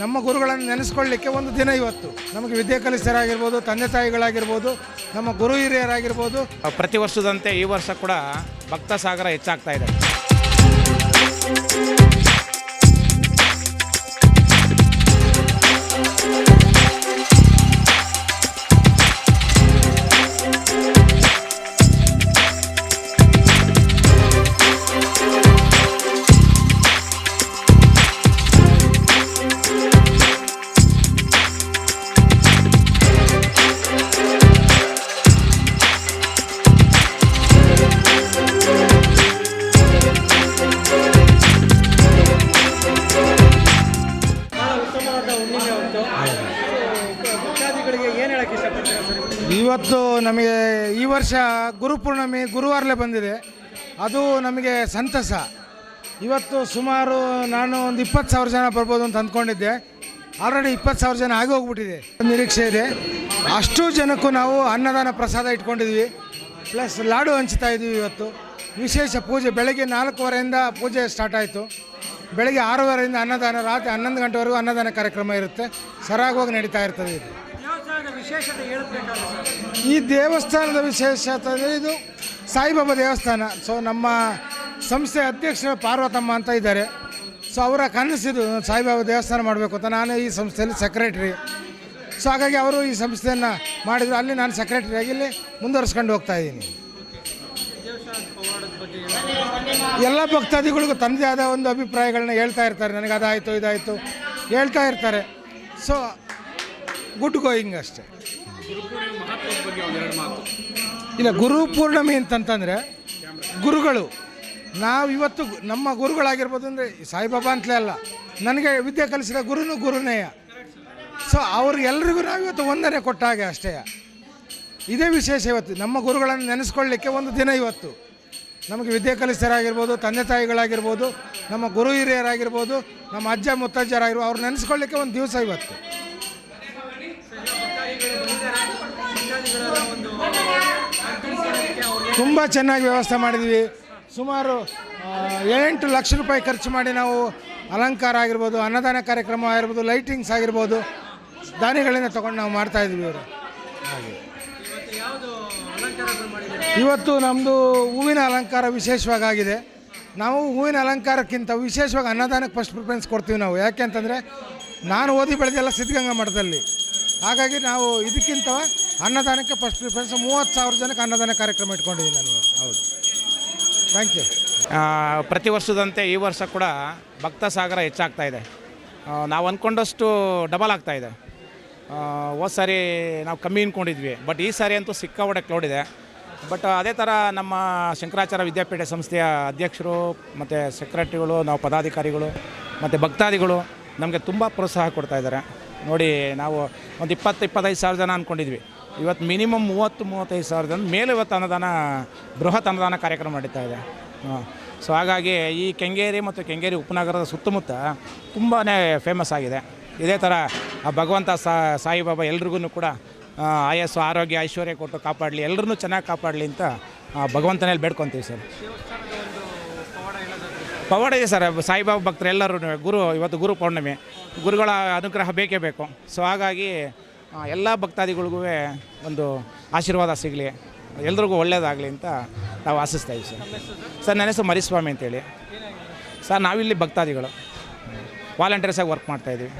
ನಮ್ಮ ಗುರುಗಳನ್ನು ನೆನೆಸ್ಕೊಳ್ಳಿಕ್ಕೆ ಒಂದು ದಿನ ಇವತ್ತು. ನಮಗೆ ವಿದ್ಯೆ ಕಲಿಸರಾಗಿರ್ಬೋದು, ತಂದೆ ತಾಯಿಗಳಾಗಿರ್ಬೋದು, ನಮ್ಮ ಗುರು ಹಿರಿಯರಾಗಿರ್ಬೋದು. ಪ್ರತಿ ವರ್ಷದಂತೆ ಈ ವರ್ಷ ಕೂಡ ಭಕ್ತ ಸಾಗರ ಹೆಚ್ಚಾಗ್ತಾ ಇದೆ. ಇವತ್ತು? ನಮಗೆ ಈ ವರ್ಷ ಗುರುಪೂರ್ಣಮಿ ಗುರುವಾರಲೇ ಬಂದಿದೆ. ಅದು ನಮಗೆ ಸಂತಸ. ಇವತ್ತು ಸುಮಾರು ನಾನು ಒಂದು ಇಪ್ಪತ್ತು ಸಾವಿರ ಜನ ಬರ್ಬೋದು ಅಂತ ಅಂದ್ಕೊಂಡಿದ್ದೆ. ಆಲ್ರೆಡಿ ಇಪ್ಪತ್ತು ಸಾವಿರ ಜನ ಆಗಿ ಹೋಗ್ಬಿಟ್ಟಿದೆ. ನಿರೀಕ್ಷೆ ಇದೆ. ಅಷ್ಟು ಜನಕ್ಕೂ ನಾವು ಅನ್ನದಾನ ಪ್ರಸಾದ ಇಟ್ಕೊಂಡಿದ್ವಿ. ಪ್ಲಸ್ ಲಾಡು ಹಂಚ್ತಾ ಇದ್ವಿ ಇವತ್ತು. ವಿಶೇಷ ಪೂಜೆ. ಬೆಳಗ್ಗೆ ನಾಲ್ಕೂವರೆಯಿಂದ ಪೂಜೆ ಸ್ಟಾರ್ಟ್ ಆಯಿತು. ಬೆಳಗ್ಗೆ ಆರೂವರೆಯಿಂದ ಅನ್ನದಾನ ರಾತ್ರಿ ಹನ್ನೊಂದು ಗಂಟೆವರೆಗೂ ಅನ್ನದಾನ ಕಾರ್ಯಕ್ರಮ ಇರುತ್ತೆ. ಸರಾಗವಾಗಿ ನಡೀತಾ ಇರ್ತದೆ ಇದು. ಈ ದೇವಸ್ಥಾನದ ವಿಶೇಷತೆ ಇದು ಸಾಯಿಬಾಬಾ ದೇವಸ್ಥಾನ. ಸೊ ನಮ್ಮ ಸಂಸ್ಥೆ ಅಧ್ಯಕ್ಷ ಪಾರ್ವತಮ್ಮ ಅಂತ ಇದ್ದಾರೆ. ಸೊ ಅವರ ಕನಸಿದು ಸಾಯಿಬಾಬಾ ದೇವಸ್ಥಾನ ಮಾಡಬೇಕು ಅಂತ ನಾನು ಈ ಸಂಸ್ಥೆಯಲ್ಲಿ ಸೆಕ್ರೆಟ್ರಿ ಸೊ ಹಾಗಾಗಿ ಅವರು ಈ ಸಂಸ್ಥೆಯನ್ನು ಮಾಡಿದರು. ಅಲ್ಲಿ ನಾನು ಸೆಕ್ರೆಟರಿಯಾಗಿ ಇಲ್ಲಿ ಮುಂದುವರ್ಸ್ಕೊಂಡು ಹೋಗ್ತಾ ಇದ್ದೀನಿ. ಎಲ್ಲ ಭಕ್ತಾದಿಗಳಿಗೂ ತನ್ನದೇ ಆದ ಒಂದು ಅಭಿಪ್ರಾಯಗಳನ್ನ ಹೇಳ್ತಾ ಇರ್ತಾರೆ. ನನಗೆ ಅದಾಯಿತು, ಇದಾಯಿತು ಹೇಳ್ತಾ ಇರ್ತಾರೆ. ಸೊ ಗುಡ್ ಗೋಯಿಂಗ್ ಅಷ್ಟೇ. ಇಲ್ಲ, ಗುರು ಪೂರ್ಣಮಿ ಅಂತಂತಂದರೆ ಗುರುಗಳು. ನಾವು ಇವತ್ತು ನಮ್ಮ ಗುರುಗಳಾಗಿರ್ಬೋದು ಅಂದರೆ ಸಾಯಿಬಾಬಾ ಅಂತಲೇ ಅಲ್ಲ. ನನಗೆ ವಿದ್ಯೆ ಕಲಿಸಿದ ಗುರುನೂ ಗುರುನೇಯ. ಸೊ ಅವ್ರಿಗೆಲ್ರಿಗೂ ನಾವು ಇವತ್ತು ವಂದನೆ ಕೊಟ್ಟ ಹಾಗೆ ಅಷ್ಟೇ. ಇದೇ ವಿಶೇಷ ಇವತ್ತು. ನಮ್ಮ ಗುರುಗಳನ್ನು ನೆನೆಸ್ಕೊಳ್ಳಿಕ್ಕೆ ಒಂದು ದಿನ ಇವತ್ತು. ನಮಗೆ ವಿದ್ಯೆ ಕಲಿಸರಾಗಿರ್ಬೋದು ತಂದೆ ತಾಯಿಗಳಾಗಿರ್ಬೋದು, ನಮ್ಮ ಗುರು ಹಿರಿಯರಾಗಿರ್ಬೋದು, ನಮ್ಮ ಅಜ್ಜ ಮುತ್ತಜ್ಜರಾಗಿರ್ಬೋದು ಅವ್ರು ನೆನೆಸ್ಕೊಳ್ಳಿಕ್ಕೆ ಒಂದು ದಿವಸ ಇವತ್ತು. ತುಂಬ ಚೆನ್ನಾಗಿ ವ್ಯವಸ್ಥೆ ಮಾಡಿದ್ವಿ ಸುಮಾರು ಏಳೆಂಟು ಲಕ್ಷ ರೂಪಾಯಿ ಖರ್ಚು ಮಾಡಿ ನಾವು ಅಲಂಕಾರ ಆಗಿರ್ಬೋದು, ಅನ್ನದಾನ ಕಾರ್ಯಕ್ರಮ ಆಗಿರ್ಬೋದು ಲೈಟಿಂಗ್ಸ್ ಆಗಿರ್ಬೋದು, ದಾನಿಗಳಿಂದ ತೊಗೊಂಡು ನಾವು ಮಾಡ್ತಾಯಿದ್ವಿ ಇವರು. ಹಾಗೆ. ಇವತ್ತು ನಮ್ಮದು ಹೂವಿನ ಅಲಂಕಾರ ವಿಶೇಷವಾಗಿ ಆಗಿದೆ ನಾವು ಹೂವಿನ ಅಲಂಕಾರಕ್ಕಿಂತ ವಿಶೇಷವಾಗಿ ಅನ್ನದಾನಕ್ಕೆ ಫಸ್ಟ್ ಪ್ರಿಫರೆನ್ಸ್ ಕೊಡ್ತೀವಿ ನಾವು. ಯಾಕೆ ಅಂತಂದರೆ, ನಾನು ಓದಿ ಬೆಳೆದೆಲ್ಲ ಸಿದ್ಧಗಂಗಾ ಮಠದಲ್ಲಿ. ಹಾಗಾಗಿ ನಾವು ಇದಕ್ಕಿಂತ ಅನ್ನದಾನಕ್ಕೆ ಫಸ್ಟ್ ಪ್ರಿಫರೆನ್ಸ್ ಮೂವತ್ತು ಸಾವಿರ ಜನಕ್ಕೆ ಅನ್ನದಾನ ಕಾರ್ಯಕ್ರಮ ಇಟ್ಕೊಂಡಿದ್ದೀನಿ ನಾನು ಹೌದು. ಥ್ಯಾಂಕ್ ಯು ಪ್ರತಿ ವರ್ಷದಂತೆ ಈ ವರ್ಷ ಕೂಡ ಭಕ್ತ ಸಾಗರ ಹೆಚ್ಚಾಗ್ತಾ ಇದೆ. ನಾವು ಅಂದ್ಕೊಂಡಷ್ಟು ಡಬಲ್ ಆಗ್ತಾಯಿದೆ ಹೋದ್ ಸಾರಿ ನಾವು ಕಮ್ಮಿ ಅಂದ್ಕೊಂಡಿದ್ವಿ ಬಟ್ ಈ ಸಾರಿ ಅಂತೂ ಸಿಕ್ಕಾಪಟ್ಟೆ ಕ್ಲೌಡ್ ಇದೆ. ಬಟ್ ಅದೇ ಥರ ನಮ್ಮ ಶಂಕರಾಚಾರ್ಯ ವಿದ್ಯಾಪೀಠ ಸಂಸ್ಥೆಯ ಅಧ್ಯಕ್ಷರು, ಮತ್ತು ಸೆಕ್ರೆಟರಿಗಳು ನಾವು ಪದಾಧಿಕಾರಿಗಳು, ಮತ್ತು ಭಕ್ತಾದಿಗಳು ನಮಗೆ ತುಂಬ ಪ್ರೋತ್ಸಾಹ ಕೊಡ್ತಾ ಇದ್ದಾರೆ. ನೋಡಿ, ನಾವು ಒಂದು ಇಪ್ಪತ್ತು, ಇಪ್ಪತ್ತೈದು ಸಾವಿರ ಜನ ಅಂದ್ಕೊಂಡಿದ್ವಿ ಇವತ್ತು ಮಿನಿಮಮ್ ಮೂವತ್ತು, ಮೂವತ್ತೈದು ಸಾವಿರ ಜನ, ಮೇಲೆ ಇವತ್ತು ಅನ್ನದಾನ, ಬೃಹತ್ ಅನ್ನದಾನ ಕಾರ್ಯಕ್ರಮ ನಡೀತಾ ಇದೆ. ಸೊ ಹಾಗಾಗಿ ಈ ಕೆಂಗೇರಿ ಮತ್ತು ಕೆಂಗೇರಿ ಉಪನಗರದ ಸುತ್ತಮುತ್ತ ತುಂಬಾ ಫೇಮಸ್ ಆಗಿದೆ. ಇದೇ ಥರ ಆ ಭಗವಂತ ಸಾಯಿಬಾಬಾ ಎಲ್ರಿಗೂ ಕೂಡ ಆಯಸ್ಸು, ಆರೋಗ್ಯ, ಐಶ್ವರ್ಯ ಕೊಟ್ಟು ಕಾಪಾಡಲಿ ಎಲ್ಲರನ್ನೂ ಚೆನ್ನಾಗಿ ಕಾಪಾಡಲಿ ಅಂತ ಭಗವಂತನಲ್ಲಿ ಬೇಡ್ಕೊತೀವಿ ಸರ್. ಪವಾಡ ಇದೆ ಸರ್, ಸಾಯಿಬಾಬಾ ಭಕ್ತರು ಎಲ್ಲರೂ, ಗುರು, ಇವತ್ತು ಗುರು ಪೌರ್ಣಮಿ, ಗುರುಗಳ ಅನುಗ್ರಹ ಬೇಕೇ ಬೇಕು. ಸೊ, ಹಾಗಾಗಿ ಎಲ್ಲ ಭಕ್ತಾದಿಗಳಿಗೂ ಒಂದು ಆಶೀರ್ವಾದ ಸಿಗಲಿ, ಎಲ್ರಿಗೂ ಒಳ್ಳೆಯದಾಗಲಿ ಅಂತ ನಾವು ಆಶಿಸ್ತಾ ಇದ್ದೀವಿ ಸರ್. ಸರ್, ನನ್ನ ಹೆಸರು ಮರಿಸ್ವಾಮಿ ಅಂತೇಳಿ. ಸರ್, ನಾವಿಲ್ಲಿ ಭಕ್ತಾದಿಗಳು. ವಾಲಂಟಿಯರ್ಸಾಗಿ ವರ್ಕ್ ಮಾಡ್ತಾಯಿದ್ದೀವಿ